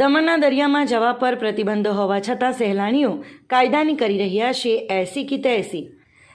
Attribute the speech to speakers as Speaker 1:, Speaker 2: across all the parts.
Speaker 1: દમણના દરિયામાં જવા પર પ્રતિબંધો હોવા છતાં સહેલાણીઓ કાયદાની કરી રહ્યા છે, એસી કે તેસી.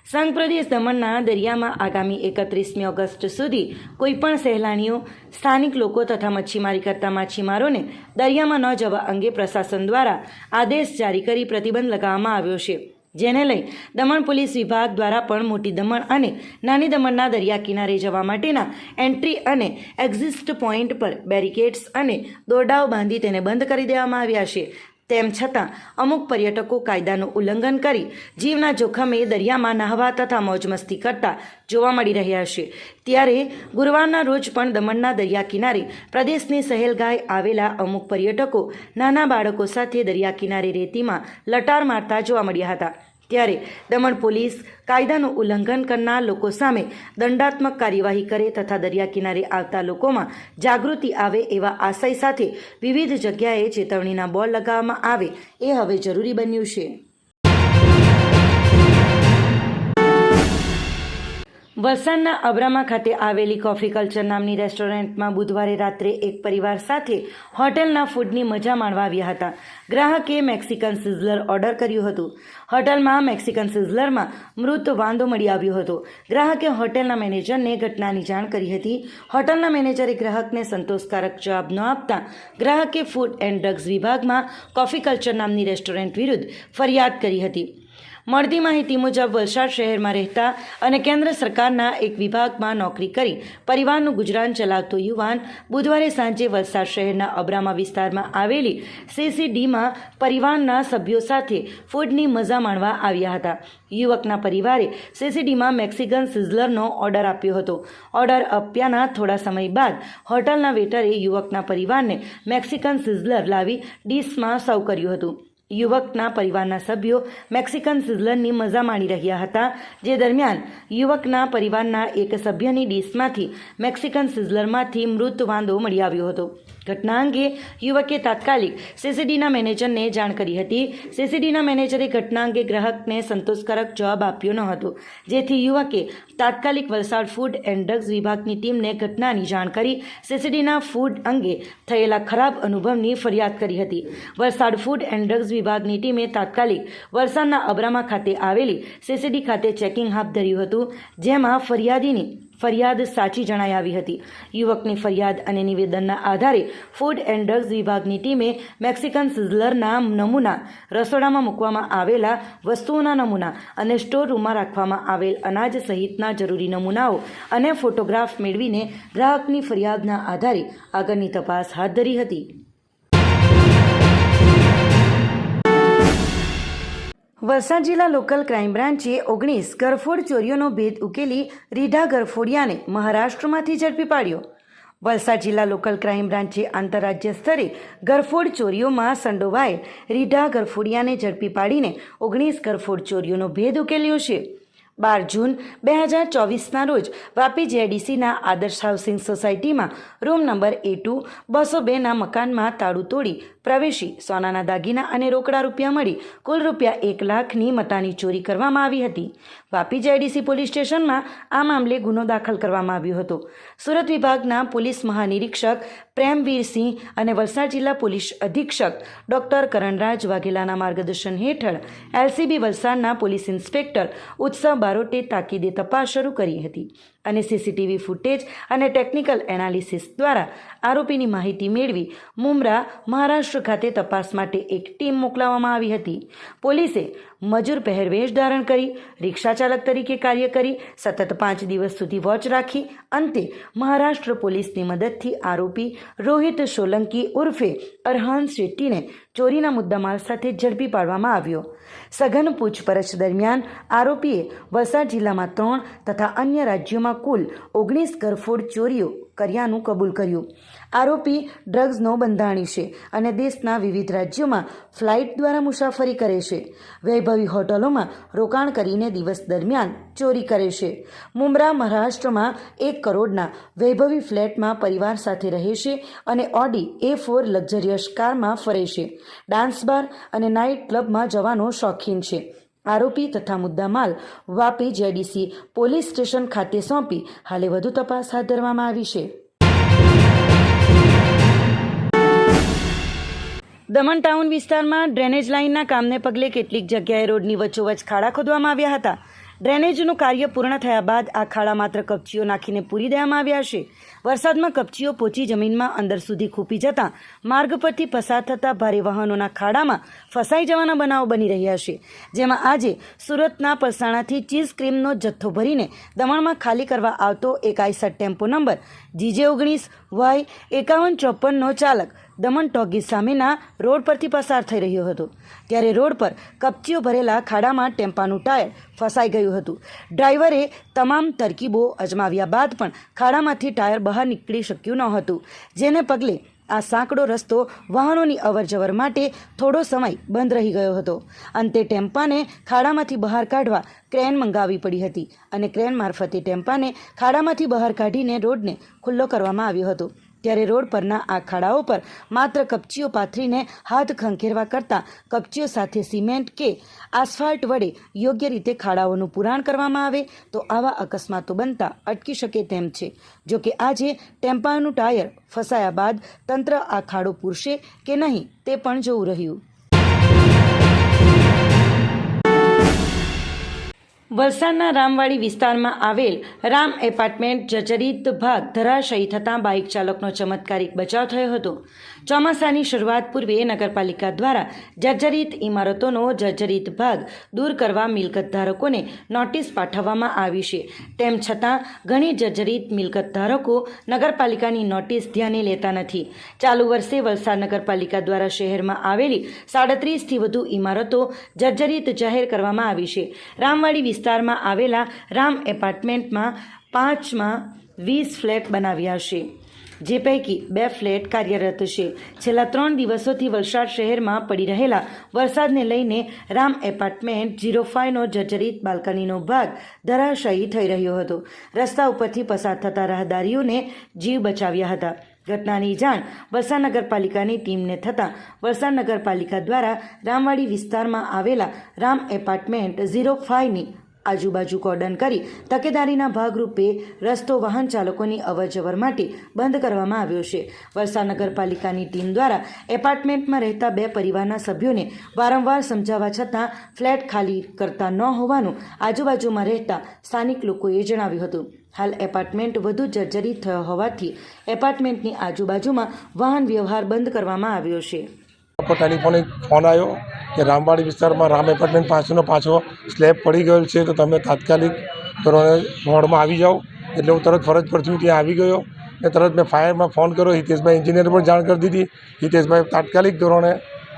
Speaker 1: સંઘ પ્રદેશ દમણના દરિયામાં આગામી એકત્રીસમી ઓગસ્ટ સુધી કોઈપણ સહેલાણીઓ, સ્થાનિક લોકો તથા મચ્છીમારી કરતા માછીમારોને દરિયામાં ન જવા અંગે પ્રશાસન દ્વારા આદેશ જારી કરી પ્રતિબંધ લગાવવામાં આવ્યો છે. જેને લઈ દમણ પોલીસ વિભાગ દ્વારા પણ મોટી દમણ અને નાની દમણના દરિયા કિનારે જવા માટેના એન્ટ્રી અને એક્ઝિસ્ટ પોઈન્ટ પર બેરિકેડ્સ અને દોરડાઓ બાંધી તેને બંધ કરી દેવામાં આવ્યા છે. તેમ છતાં, અમુક પર્યટકો કાયદાનું ઉલ્લંઘન કરી જીવના જોખમે દરિયામાં નહાવા તથા મોજમસ્તી કરતા જોવા મળી રહ્યા છે. ત્યારે ગુરુવારના રોજ પણ દમણના દરિયા કિનારે પ્રદેશની સહેલગાય આવેલા અમુક પર્યટકો નાના બાળકો સાથે દરિયા કિનારે રેતીમાં લટાર મારતા જોવા મળ્યા હતા. ત્યારે દમણ પોલીસ કાયદાનું ઉલ્લંઘન કરનાર લોકો સામે દંડાત્મક કાર્યવાહી કરે તથા દરિયા કિનારે આવતા લોકોમાં જાગૃતિ આવે એવા આશય સાથે વિવિધ જગ્યાએ ચેતવણીના બોર્ડ લગાવવામાં આવે. એ હવે જરૂરી બન્યું છે. વલસાડના અબ્રામા ખાતે આવેલી કોફી કલ્ચર નામની રેસ્ટોરન્ટમાં બુધવારે રાત્રે એક પરિવાર સાથે હોટેલના ફૂડની મજા માણવા આવ્યા હતા. ગ્રાહકે મેક્સિકન સિઝલર ઓર્ડર કર્યું હતું. હોટલમાં મેક્સિકન સિઝલરમાં મૃત વાંધો મળી આવ્યો હતો. ગ્રાહકે હોટેલના મેનેજરને ઘટનાની જાણ કરી હતી. હોટલના મેનેજરે ગ્રાહકને સંતોષકારક જવાબ ન આપતા ગ્રાહકે ફૂડ એન્ડ ડ્રગ્સ વિભાગમાં કોફી કલ્ચર નામની રેસ્ટોરન્ટ વિરુદ્ધ ફરિયાદ કરી હતી. મળતી માહિતી મુજબ વલસાડ શહેરમાં રહેતા અને કેન્દ્ર સરકારના એક વિભાગમાં નોકરી કરી પરિવારનું ગુજરાન ચલાવતો યુવાન બુધવારે સાંજે વલસાડ શહેરના અબ્રામા વિસ્તારમાં આવેલી સીસીડીમાં પરિવારના સભ્યો સાથે ફૂડની મજા માણવા આવ્યા હતા. યુવકના પરિવારે સીસીડીમાં મેક્સિકન સિઝલરનો ઓર્ડર આપ્યો હતો. ઓર્ડર આપ્યાના થોડા સમય બાદ હોટલના વેટરે યુવકના પરિવારને મેક્સિકન સિઝલર લાવી ડીશમાં સર્વ કર્યું હતું. યુવકના પરિવારના સભ્યો મેક્સિકન સિઝલનની મજા માણી રહ્યા હતા, જે દરમિયાન યુવકના પરિવારના એક સભ્યની ડીશમાંથી મેક્સિકન સિઝલરમાંથી મૃત વાંદો મળી આવ્યો હતો. ઘટના અંગે યુવકે તાત્કાલિક સીસીડીના મેનેજરને જાણ કરી હતી. સીસીડીના મેનેજરે ઘટના અંગે ગ્રાહકને સંતોષકારક જવાબ આપ્યો ન હતો, જેથી યુવકે તાત્કાલિક વલસાડ ફૂડ એન્ડ ડ્રગ્સ વિભાગની ટીમને ઘટનાની જાણ કરી સીસીડીના ફૂડ અંગે થયેલા ખરાબ અનુભવની ફરિયાદ કરી હતી. વલસાડ ફૂડ એન્ડ ડ્રગ્સ વિભાગની ટીમે તાત્કાલિક વલસાડના અબ્રામા ખાતે આવેલી સીસીડી ખાતે ચેકિંગ હાથ ધર્યું હતું, જેમાં ફરિયાદીની ફરિયાદ સાચી જણાઈ આવી હતી. યુવકની ફરિયાદ અને નિવેદનના આધારે ફૂડ એન્ડ ડ્રગ્સ વિભાગની ટીમે મેક્સિકન સિઝલરના નમૂના રસોડામાં મૂકવામાં આવેલા વસ્તુઓના નમૂના અને સ્ટોર રૂમમાં રાખવામાં આવેલ અનાજ સહિતના જરૂરી નમૂનાઓ અને ફોટોગ્રાફ મેળવીને ગ્રાહકની ફરિયાદના આધારે આગળની તપાસ હાથ ધરી હતી. વલસાડ જિલ્લા લોકલ ક્રાઇમ બ્રાન્ચે ઓગણીસ ગરફોડ ચોરીઓનો ભેદ ઉકેલી રીઢા ગરફોડિયાને મહારાષ્ટ્રમાંથી ઝડપી પાડ્યો. વલસાડ જિલ્લા લોકલ ક્રાઇમ બ્રાન્ચે આંતરરાજ્ય સ્તરે ગરફોડ ચોરીઓમાં સંડોવાયેલ રીઢા ગરફોડિયાને ઝડપી પાડીને ઓગણીસ ગરફોડ ચોરીઓનો ભેદ ઉકેલ્યો છે. બાર જૂન બે હજાર ચોવીસના રોજ વાપી જેડીસીના આદર્શ હાઉસિંગ સોસાયટીમાં રૂમ નંબર એ ટુ બસો બેના મકાનમાં તાળું તોડી પ્રવેશી સોનાના દાગીના અને રોકડા રૂપિયા મળી કુલ રૂપિયા એક લાખની મતાની ચોરી કરવામાં આવી હતી. વાપી જેડીસી પોલીસ સ્ટેશનમાં આ મામલે ગુનો દાખલ કરવામાં આવ્યો હતો. સુરત વિભાગના પોલીસ મહાનિરીક્ષક પ્રેમવીરસિંહ અને વલસાડ જિલ્લા પોલીસ અધિક્ષક ડોક્ટર કરણરાજ વાઘેલાના માર્ગદર્શન હેઠળ એલસીબી વલસાડના પોલીસ ઇન્સ્પેક્ટર ઉત્સવ બારોટે તાકીદે તપાસ શરૂ કરી હતી. અને સીસીટીવી ફૂટેજ અને ટેકનિકલ એનાલિસિસ દ્વારા આરોપીની માહિતી મેળવી મુમરા મહારાષ્ટ્ર ખાતે તપાસ માટે એક ટીમ મોકલાવવામાં આવી હતી. પોલીસે મજૂર પહેરવેશ ધારણ કરી, રિક્ષા ચાલક તરીકે કાર્ય કરી, સતત પાંચ દિવસ સુધી વોચ રાખી, અંતે મહારાષ્ટ્ર પોલીસની મદદથી આરોપી રોહિત સોલંકી ઉર્ફે અરહાન શેટ્ટીને ચોરીના મુદ્દામાલ સાથે ઝડપી પાડવામાં આવ્યો. સઘન પૂછપરછ દરમિયાન આરોપીએ વલસાડ જિલ્લામાં ત્રણ તથા અન્ય રાજ્યોમાં કુલ ઓગણીસ ગરફોડ ચોરીઓ કર્યાનું કબૂલ કર્યું. આરોપી ડ્રગ્સનો બંધાણી છે અને દેશના વિવિધ રાજ્યોમાં ફ્લાઇટ દ્વારા મુસાફરી કરે છે. વૈભવી હોટલોમાં રોકાણ કરીને દિવસ દરમિયાન ચોરી કરે છે. મુંબ્રા, મહારાષ્ટ્રમાં એક કરોડના વૈભવી ફ્લેટમાં પરિવાર સાથે રહે છે અને ઓડી એ ફોર લક્ઝરિયસ કારમાં ફરે છે. ડાન્સ બાર અને નાઇટ ક્લબમાં જવાનો શોખીન છે. આરોપી તથા મુદ્દામાલ વાપી જેડીસી પોલીસ સ્ટેશન ખાતે સોંપી હાલે વધુ તપાસ હાથ ધરવામાં આવી છે. દમણ ટાઉન વિસ્તારમાં ડ્રેનેજ લાઇનના કામને પગલે કેટલીક જગ્યાએ રોડની વચ્ચોવચ ખાડા ખોદવામાં આવ્યા હતા. ડ્રેનેજનું કાર્ય પૂર્ણ થયા બાદ આ ખાડા માત્ર કપચીઓ નાખીને પૂરી દેવામાં આવ્યા છે. વરસાદમાં કપચીઓ પોચી જમીનમાં અંદર સુધી ખૂપી જતાં માર્ગ પરથી પસાર થતા ભારે વાહનોના ખાડામાં ફસાઈ જવાના બનાવો બની રહ્યા છે. જેમાં આજે સુરતના પલસાણાથી ચીઝ ક્રીમનો જથ્થો ભરીને દમણમાં ખાલી કરવા આવતો એક આઈસર ટેમ્પો નંબર જીજે ઓગણીસ, વાય એકાવન ચોપનનો ચાલક દમણ ટોગીસ સામેના રોડ પરથી પસાર થઈ રહ્યો હતો. ત્યારે રોડ પર કપચીઓ ભરેલા ખાડામાં ટેમ્પાનું ટાયર ફસાઈ ગયું હતું. ડ્રાઈવરે તમામ તરકીબો અજમાવ્યા બાદ પણ ખાડામાંથી ટાયર બહાર નીકળી શક્યું ન હતું, જેને પગલે આ સાંકડો રસ્તો વાહનોની અવરજવર માટે થોડો સમય બંધ રહી ગયો હતો. અંતે ટેમ્પાને ખાડામાંથી બહાર કાઢવા ક્રેન મંગાવવી પડી હતી અને ક્રેન મારફતે ટેમ્પાને ખાડામાંથી બહાર કાઢીને રોડને ખુલ્લો કરવામાં આવ્યો હતો. ત્યારે રોડ પરના આ ખાડાઓ પર માત્ર કપચીઓ પાથરીને હાથ ખંખેરવા કરતાં કપચીઓ સાથે સિમેન્ટ કે આસફાલ્ટ વડે યોગ્ય રીતે ખાડાઓનું પુરાણ કરવામાં આવે તો આવા અકસ્માતો બનતા અટકી શકે તેમ છે. જો કે આજે ટેમ્પાનું ટાયર ફસાયા બાદ તંત્ર આ ખાડો પૂરશે કે નહીં તે પણ જોવું રહ્યું. વલસાડના રામવાડી વિસ્તારમાં આવેલ રામ એપાર્ટમેન્ટ જર્જરિત ભાગ ધરાશયી થતાં બાઇક ચાલકનો ચમત્કારિક બચાવ થયો હતો. ચોમાસાની શરૂઆત પૂર્વે નગરપાલિકા દ્વારા જર્જરિત ઇમારતોનો જર્જરિત ભાગ દૂર કરવા મિલકત ધારકોને નોટિસ પાઠવવામાં આવી છે. તેમ છતાં, ઘણી જર્જરિત મિલકત ધારકો નગરપાલિકાની નોટિસ ધ્યાને લેતા નથી. ચાલુ વર્ષે વલસાડ નગરપાલિકા દ્વારા શહેરમાં આવેલી સાડત્રીસથી વધુ ઇમારતો જર્જરિત જાહેર કરવામાં આવી છે. રામવાડી વિસ્તારમાં આવેલા રામ એપાર્ટમેન્ટમાં પાંચમાં વીસ ફ્લેટ બનાવ્યા છે. જે પૈકી બે ફ્લેટ કાર્યરત છે. છેલ્લા ત્રણ દિવસોથી વલસાડ શહેરમાં પડી રહેલા વરસાદને લઈને રામ એપાર્ટમેન્ટ ઝીરો ફાઇવનો જર્જરિત બાલ્કનીનો ભાગ ધરાશયી થઈ રહ્યો હતો. રસ્તા ઉપરથી પસાર થતા રાહદારીઓને જીવ બચાવ્યા હતા. ઘટનાની જાણ વલસાડ નગરપાલિકાની ટીમને થતાં વલસાડ નગરપાલિકા દ્વારા રામવાડી વિસ્તારમાં આવેલા રામ એપાર્ટમેન્ટ ઝીરો ફાઇવની આજુબાજુ કોર્ડન કરી તકેદારીના ભાગરૂપે રસ્તો વાહન ચાલકોની અવરજવર માટે બંધ કરવામાં આવ્યો છે. વલસાડ નગરપાલિકાની ટીમ દ્વારા એપાર્ટમેન્ટમાં રહેતા બે પરિવારના સભ્યોને વારંવાર સમજાવવા છતાં ફ્લેટ ખાલી કરતા ન હોવાનું આજુબાજુમાં રહેતા સ્થાનિક લોકોએ જણાવ્યું હતું. હાલ એપાર્ટમેન્ટ વધુ જર્જરિત થયો હોવાથી એપાર્ટમેન્ટની આજુબાજુમાં વાહન વ્યવહાર બંધ કરવામાં આવ્યો છે.
Speaker 2: ફોન આવ્યો કે રામવાડી વિસ્તારમાં રામ એપાર્ટમેન્ટ પાછળનો પાછો સ્લેબ પડી ગયેલ છે, તો તમે તાત્કાલિક ધોરણે વોર્ડમાં આવી જાઓ. એટલે હું તરત ફરજ પરથી હું ત્યાં આવી ગયો ને તરત મેં ફાયરમાં ફોન કર્યો. હિતેશભાઈ એન્જિનિયર પણ જાણ કરી દીધી. હિતેશભાઈ તાત્કાલિક ધોરણે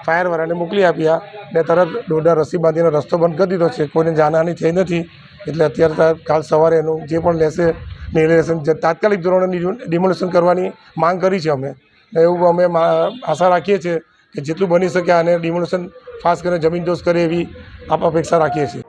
Speaker 2: ફાયરવાળાને મોકલી આપ્યા ને તરત દોરડા રસી બાંધીને રસ્તો બંધ કરી દીધો છે. કોઈને જાનહાની થઈ નથી. એટલે અત્યારે કાલ સવારે એનું જે પણ લેશે નિર્લેશન તાત્કાલિક ધોરણે ડિમોલેશન કરવાની માંગ કરી છે અમે. એવું અમે આશા રાખીએ છીએ કે જેટલું બની શકે આને ડિમોલેશન ફાસ્ટ કરીને જમીન દોષ કરે એવી આપ અપેક્ષા રાખીએ છીએ.